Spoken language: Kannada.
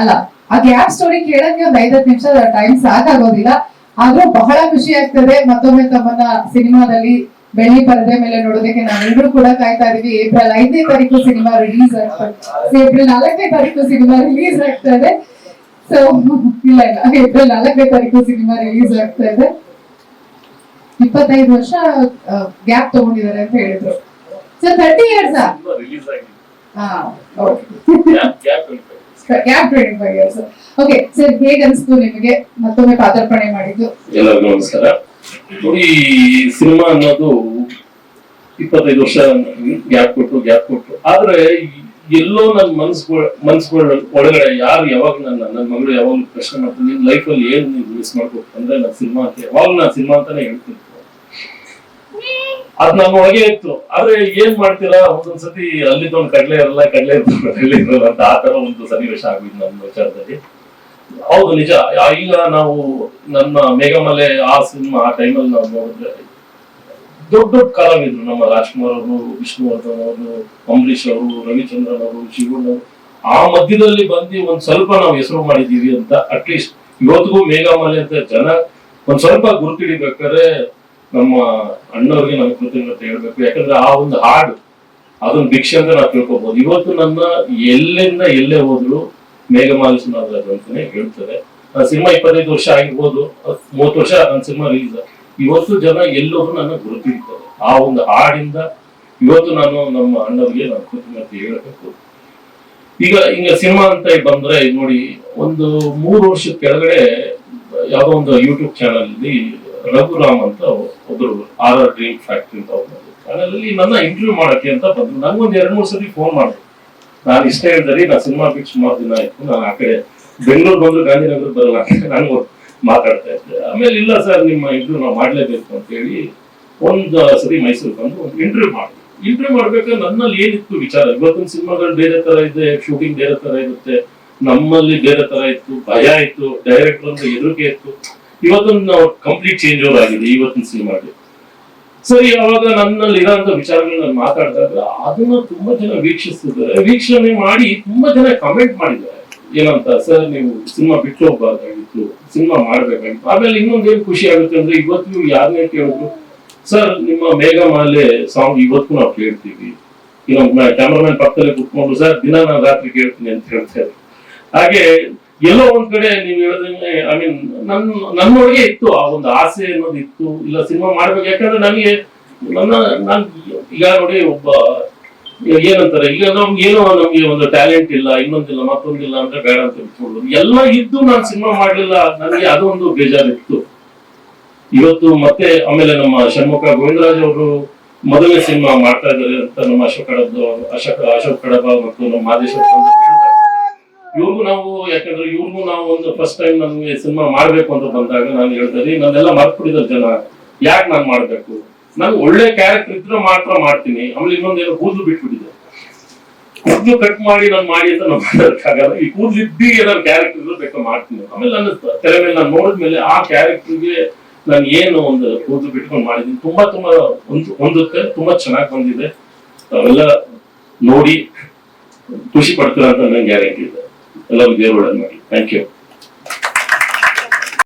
ಅಲ್ಲ ಆ ಗ್ಯಾಪ್ ಸ್ಟೋರಿ ಕೇಳಕ್ಕೆ ಒಂದ್ ಐದತ್ತು ನಿಮಿಷ ಟೈಮ್ ಸಾಕಾಗೋದಿಲ್ಲ. ಆದ್ರೂ ಬಹಳ ಖುಷಿ ಆಗ್ತದೆ. ಮತ್ತೊಮ್ಮೆ ತಮ್ಮನ್ನ ಸಿನಿಮಾದಲ್ಲಿ ಬೆಳ್ಳಿ ಪರದೆ ಮೇಲೆ ನೋಡೋದಕ್ಕೆ ನಾವೆಲ್ಲರೂ ಕೂಡ ಕಾಯ್ತಾ ಇದೀವಿ. ಏಪ್ರಿಲ್ ಐದನೇ ತಾರೀಕು ಸಿನಿಮಾ ರಿಲೀಸ್ ಆಗ್ತದೆ. ಏಪ್ರಿಲ್ ನಾಲ್ಕನೇ ತಾರೀಕು ಸಿನಿಮಾ ರಿಲೀಸ್ ಆಗ್ತಾ ಇದೆ ಸೊ ಇಲ್ಲ ಇಲ್ಲ. ಏಪ್ರಿಲ್ ನಾಲ್ಕನೇ ತಾರೀಕು ಸಿನಿಮಾ ರಿಲೀಸ್ ಆಗ್ತಾ ಇದೆ ಇಪ್ಪತ್ತೈದು ವರ್ಷ ಗ್ಯಾಪ್ ತಗೊಂಡಿದ್ದಾರೆ ಅಂತ ಹೇಳಿದ್ರು. So thirty years gap training five okay sir, ಹೇಗೆ ಅನಿಸ್ತು ನಿಮಗೆ? ಮತ್ತೊಮ್ಮೆ ಪಾದಾರ್ಪಣೆ ಮಾಡಿದ್ದು. ಎಲ್ಲರಿಗೂ ನಮಸ್ಕಾರ. ನೋಡಿ ಸಿನಿಮಾ ಅನ್ನೋದು ಇಪ್ಪತ್ತೈದು ವರ್ಷ ಗ್ಯಾಪ್ ಕೊಟ್ಟು ಗ್ಯಾಪ್ ಕೊಟ್ಟು. ಆದ್ರೆ, ಎಲ್ಲೋ ನನ್ನ ಮನ್ಸ್ಗಳ ಮನ್ಸ್ಗಳ ಒಳಗಡೆ ಯಾರು ಯಾವಾಗ ನನ್ನ ನನ್ನ ಮಗಳು ಯಾವಾಗ ಪ್ರಶ್ನೆ ಮಾಡ್ತೀನಿ ಲೈಫಲ್ಲಿ ಏನ್ ನೀವು ಮಿಸ್ ಮಾಡ್ಬೇಕು ಅಂದ್ರೆ, ನಾನು ಸಿನಿಮಾ ಅಂತ ಯಾವಾಗ ನಾನು ಸಿನಿಮಾ ಅಂತಾನೆ ಹೇಳ್ತೀನಿ. ಅದ್ ನಮ್ಮ ಒಳಗೆ ಇತ್ತು. ಆದ್ರೆ ಏನ್ ಮಾಡ್ತೀರಾ? ಒಂದೊಂದ್ಸತಿ ಅಲ್ಲಿದ್ದೊಂದು ಕಡ್ಲೆ ಇರಲ್ಲ, ಕಡಲೆ ಕಡ್ಲೆ ಇರಲ್ಲ ಅಂತ ಆ ತರ ಒಂದು ಸನ್ನಿವೇಶ ಆಗಿದೆ ನಮ್ಮ ವಿಚಾರದಲ್ಲಿ. ಹೌದು, ನಿಜ. ಈಗ ನಾವು ನಮ್ಮ ಮೇಘಮಲೆ ಆ ಸಿನಿಮಾ ಆ ಟೈಮಲ್ಲಿ ನಾವು ನೋಡಿದ್ರೆ ದೊಡ್ಡ ದೊಡ್ಡ ಕಲಾವಿದ್ರು. ನಮ್ಮ ರಾಜ್ಕುಮಾರ್ ಅವರು, ವಿಷ್ಣುವರ್ಧನ್ ಅವರು, ಅಂಬರೀಷ್ ಅವರು, ರವಿಚಂದ್ರನ್ ಅವರು, ಶಿವಣ್ಣ ಆ ಮಧ್ಯದಲ್ಲಿ ಬಂದು ಒಂದ್ ಸ್ವಲ್ಪ ನಾವು ಹೆಸರು ಮಾಡಿದೀವಿ ಅಂತ ಅಟ್ಲೀಸ್ಟ್ ಇವತ್ತಿಗೂ ಮೇಘಮಲೆ ಅಂತ ಜನ ಒಂದ್ ಸ್ವಲ್ಪ ಗುರುತಿಡಿಬೇಕಾದ್ರೆ ನಮ್ಮ ಅಣ್ಣವ್ರಿಗೆ ನಮ್ಮ ಕೃತಜ್ಞತೆ ಹೇಳ್ಬೇಕು. ಯಾಕಂದ್ರೆ ಆ ಒಂದು ಹಾಡು, ಅದೊಂದು ಭಿಕ್ಷೆ ಅಂತ ನಾವು ತಿಳ್ಕೊಬಹುದು ಇವತ್ತು ನನ್ನ ಎಲ್ಲಿಂದ ಎಲ್ಲೇ ಹೋದ್ರು ಮೇಘಮಾಲಿ ಸುನಾದ್ರಾಜ್ ಅಂತಾನೆ ಹೇಳ್ತಾರೆ. ಸಿನಿಮಾ ಇಪ್ಪತ್ತೈದು ವರ್ಷ ಆಗಿರ್ಬೋದು, ಮೂವತ್ತು ವರ್ಷ ನನ್ನ ಸಿನಿಮಾ ರಿಲೀಸ್ ಇವತ್ತು ಜನ ಎಲ್ಲೋದ್ರು ನನ್ನ ಗುರುತಿರ್ತಾರೆ ಆ ಒಂದು ಹಾಡಿಂದ ಇವತ್ತು ನಾನು ನಮ್ಮ ಅಣ್ಣವ್ರಿಗೆ ನಾನು ಕೃತಜ್ಞತೆ ಹೇಳಬೇಕು. ಈಗ ಹಿಂಗ ಸಿನಿಮಾ ಅಂತ ಬಂದ್ರೆ ಈಗ ನೋಡಿ, ಒಂದು ಮೂರು ವರ್ಷದ ಕೆಳಗಡೆ ಯಾವ್ದೋ ಒಂದು ಯೂಟ್ಯೂಬ್ ಚಾನಲ್ ಅಲ್ಲಿ ರಘುರಾಮ್ ಅಂತ ಒಬ್ರು ಆರ್ ಆರ್ ಡ್ರೀಮ್ ಫ್ಯಾಕ್ಟ್ರಿ ಅಂತ ಒಂದು ಅದರಲ್ಲಿ ನನ್ನ ಇಂಟರ್ವ್ಯೂ ಮಾಡಕ್ಕೆ ಅಂತ ಬಂದ್ರು. ನಂಗೊಂದು ಎರಡು ಮೂರು ಸತಿ ಫೋನ್ ಮಾಡಿದ್ರು. ನಾನು ಇಷ್ಟ ಹೇಳಿದ್ರಿ ನಾ ಸಿನಿಮಾ ಬಿಟ್ಟು ಸುಮಾರು ದಿನ ಆಯ್ತು. ನಾನು ಆ ಕಡೆ ಬೆಂಗಳೂರು ಬಂದ್ರು, ಗಾಂಧಿನಗರ ಬರಲ್ಲ ನಾನು ಮಾತಾಡ್ತಾ ಇದ್ದೆ. ಆಮೇಲೆ ಇಲ್ಲ ಸರ್, ನಿಮ್ಮ ಇಂಟರ್ವ್ಯೂ ನಾವು ಮಾಡ್ಲೇಬೇಕು ಅಂತ ಹೇಳಿ ಒಂದು ಸರಿ ಮೈಸೂರು ಬಂದು ಒಂದು ಇಂಟರ್ವ್ಯೂ ಮಾಡಿದ್ವಿ ಇಂಟರ್ವ್ಯೂ ಮಾಡ್ಬೇಕಾದ್ರೆ ನನ್ನಲ್ಲಿ ಏನಿತ್ತು ವಿಚಾರ? ಇವತ್ತಿನ ಸಿನಿಮಾಗಳು ಬೇರೆ ತರ ಇದೆ ಶೂಟಿಂಗ್ ಬೇರೆ ತರ ಇರುತ್ತೆ. ನಮ್ಮಲ್ಲಿ ಬೇರೆ ತರ ಇತ್ತು, ಭಯ ಇತ್ತು ಡೈರೆಕ್ಟರ್ ಒಂದು ಹೆದರಿಕೆ ಇತ್ತು. ಇವತ್ತೊಂದು ಕಂಪ್ಲೀಟ್ ಚೇಂಜ್ ಓವರ್ ಆಗಿದೆ ಇವತ್ತಿನ ಸಿನಿಮಾಗೆ. ಸರಿ ಅವಾಗ ನನ್ನಲ್ಲಿ ಇರೋಂಥ ವಿಚಾರಗಳನ್ನ ನಾನು ಮಾತಾಡಿದಾಗ ಅದನ್ನ ತುಂಬಾ ಜನ ವೀಕ್ಷಿಸ್ತಿದ್ದಾರೆ. ವೀಕ್ಷಣೆ ಮಾಡಿ ತುಂಬಾ ಜನ ಕಮೆಂಟ್ ಮಾಡಿದ್ದಾರೆ. ಏನಂತ, ಸರ್, ನೀವು ಸಿನಿಮಾ ಬಿಟ್ಟು ಹೋಗ್ಬಾರ್ದಾಗಿತ್ತು, ಸಿನಿಮಾ ಮಾಡ್ಬೇಕಾಗಿತ್ತು. ಆಮೇಲೆ ಇನ್ನೊಂದು ಏನ್ ಖುಷಿ ಆಗುತ್ತೆ ಅಂದ್ರೆ ಇವತ್ತು ಯಾರನ್ನೇ ಕೇಳಿದ್ರು, ಸರ್, ನಿಮ್ಮ ಮೇಘಮಾಲೆ ಸಾಂಗ್ ಇವತ್ತು ನಾವು ಕೇಳ್ತೀವಿ. ಇನ್ನೊಂದು ಕ್ಯಾಮ್ರಾಮನ್ ಪಕ್ಕದಲ್ಲಿ ಕುತ್ಕೊಂಡು ಸರ್, ದಿನ ನಾನು ರಾತ್ರಿ ಕೇಳ್ತೀನಿ ಅಂತ ಹೇಳ್ತಾರೆ. ಹಾಗೆ ಎಲ್ಲೋ ಒಂದ್ ಕಡೆ ನೀವು ಹೇಳಿದ್ರೆ ಐ ಮೀನ್ ನನ್ನ ನನ್ನೊಳಗೆ ಇತ್ತು ಆ ಒಂದು ಆಸೆ ಅನ್ನೋದು ಇತ್ತು. ಇಲ್ಲ ಸಿನಿಮಾ ಮಾಡ್ಬೇಕು. ಯಾಕಂದ್ರೆ ನನಗೆ ನನ್ನ, ನಾನು ಈಗ ನೋಡಿ ಒಬ್ಬ ಏನಂತಾರೆ, ಈಗ ನಮ್ಗೆ ಏನೋ ನಮ್ಗೆ ಒಂದು ಟ್ಯಾಲೆಂಟ್ ಇಲ್ಲ, ಇನ್ನೊಂದಿಲ್ಲ, ಮತ್ತೊಂದಿಲ್ಲ ಅಂತ ಬೇಡ ಅಂತ ಹೇಳ್ಕೊಂಡು ಎಲ್ಲ ಇದ್ದು ನಾನ್ ಸಿನಿಮಾ ಮಾಡ್ಲಿಲ್ಲ. ನನಗೆ ಅದೊಂದು ಬೇಜಾರಿತ್ತು. ಇವತ್ತು ಮತ್ತೆ ಆಮೇಲೆ ನಮ್ಮ ಷಣ್ಮುಖ ಗೋವಿಂದರಾಜ್ ಅವರು ಮೊದಲನೇ ಸಿನಿಮಾ ಮಾಡ್ತಾ ಇದ್ದಾರೆ ಅಂತ ನಮ್ಮ ಅಶೋಕ್ ಕಡಬ್, ಅಶೋಕ್ ಅಶೋಕ್ ಕಡಬ ಮತ್ತು ನಮ್ಮ ಮಾದೇಶ್ವರ ಇವ್ರಿಗೂ ನಾವು, ಯಾಕಂದ್ರೆ ಇವ್ರಿಗೂ ನಾವು ಒಂದು ಫಸ್ಟ್ ಟೈಮ್ ನಮ್ಗೆ ಸಿನಿಮಾ ಮಾಡ್ಬೇಕು ಅಂತ ಬಂದಾಗ ನಾನು ಹೇಳ್ತೀನಿ ನನ್ನೆಲ್ಲ ಮರ್ತ್ಬಿಟ್ಟಿದ್ದಾರೆ ಜನ. ಯಾಕೆ ನಾನು ಮಾಡ್ಬೇಕು? ನಾನು ಒಳ್ಳೆ ಕ್ಯಾರೆಕ್ಟರ್ ಇದ್ರೆ ಮಾತ್ರ ಮಾಡ್ತೀನಿ. ಆಮೇಲೆ ಇನ್ನೊಂದೇನೋ ಕೂದಲು ಬಿಟ್ಬಿಟ್ಟಿದೆ. ಕೂದಲು ಕಟ್ ಮಾಡಿ ನಾನು ಮಾಡಿ ಅಂತ ನಾನು ಮಾಡೋದಕ್ಕಾಗಲ್ಲ ಈ ಕೂದಲು ಇದ್ದು ಏನಾದ್ರು ಕ್ಯಾರೆಕ್ಟರ್ ಇದ್ರೆ ಬೇಕು ಮಾಡ್ತೀನಿ. ಆಮೇಲೆ ನನ್ನ ತೆರೆ ಮೇಲೆ ನಾನು ನೋಡಿದ್ಮೇಲೆ ಆ ಕ್ಯಾರೆಕ್ಟರ್ಗೆ ನಾನು ಏನು ಒಂದು ಕೂದಲು ಬಿಟ್ಕೊಂಡು ಮಾಡಿದ್ದೀನಿ. ತುಂಬಾ ತುಂಬಾ ಒಂದು ಹೊಂದುತ್ತೆ ತುಂಬಾ ಚೆನ್ನಾಗಿ ಬಂದಿದೆ. ಅವೆಲ್ಲ ನೋಡಿ ಖುಷಿ ಪಡ್ತೀರ ಅಂತ ನಂಗೆ ಗ್ಯಾರಂಟಿ ಇದೆ. ಎಲ್ಲರಿಗೂ ದೇವರು ಒಳ್ಳೇದು ಮಾಡಿ ಥ್ಯಾಂಕ್ ಯು